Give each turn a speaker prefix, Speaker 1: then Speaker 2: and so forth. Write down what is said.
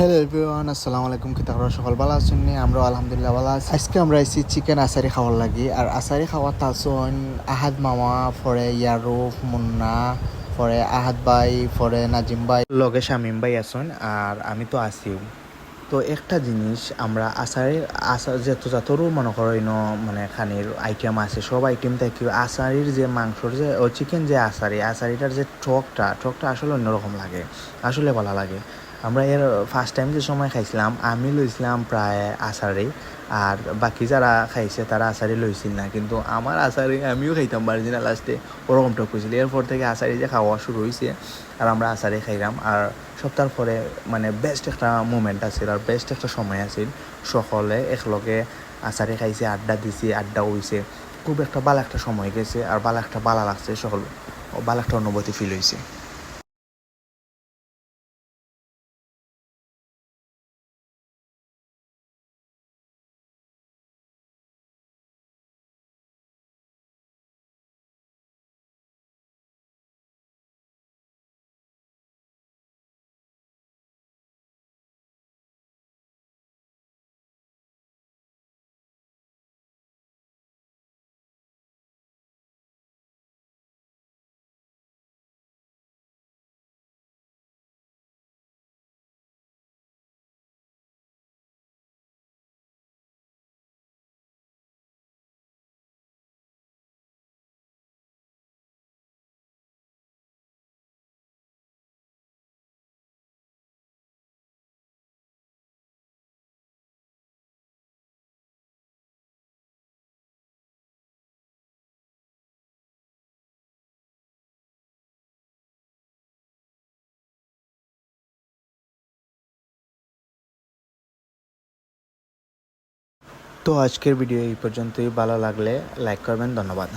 Speaker 1: Hello everyone, আসসালামু আলাইকুম। কি তাহলে সকল ভালো আছেন নি? আমরাও আলহামদুলিল্লাহ ভালো আছি। আজকে আমরা এসেছি চিকেন আসারি খাওয়ার লাগি। আর আসারি খাওয়ার তাছন আহাদ মামা ফরে ইয়ারুফ মুন্না ফরে আহাদ ভাই ফরে নাজিম ভাই, লগে শামিম ভাই আছেন, আর আমি তো আছি। তো একটা জিনিস আমরা আচারের আচার যত যাতরও মনে করো ইনো মানে খানির আইটেম আছে, সব আইটেম থেকে আচারির যে মাংসর যে, ও চিকেন যে আচারি, আচারিটার যে টকটা টকটা আসলে অন্যরকম লাগে। আসলে ভালো লাগে। আমরা এর ফার্স্ট টাইম যে সময় খাইছিলাম, আমি লইছিলাম প্রায় আচারে আর বাকি যারা খাইছে তারা আচারি লইছিল না। কিন্তু আমার আচারি আমিও খাইতাম পারছি না লাস্টে ওরকম টক হয়েছিল এরপর থেকে আচারি যে খাওয়া শুরু হয়েছে আর আমরা আচারে খাইলাম। আর সপ্তাহ পরে মানে বেস্ট একটা মুমেন্ট আছিল, আর বেস্ট একটা সময় আছিল। সকলে একলগে আচারে খাইছে, আড্ডা দিছে, আড্ডা হইছে। খুব একটা ভালো একটা সময় গেছে, আর ভালো একটা ভালো লাগছে, সকল ভালো একটা অনুভূতি ফিল হয়েছে তো আজকের ভিডিও এই পর্যন্তই। ভালো লাগলে লাইক করবেন ধন্যবাদ।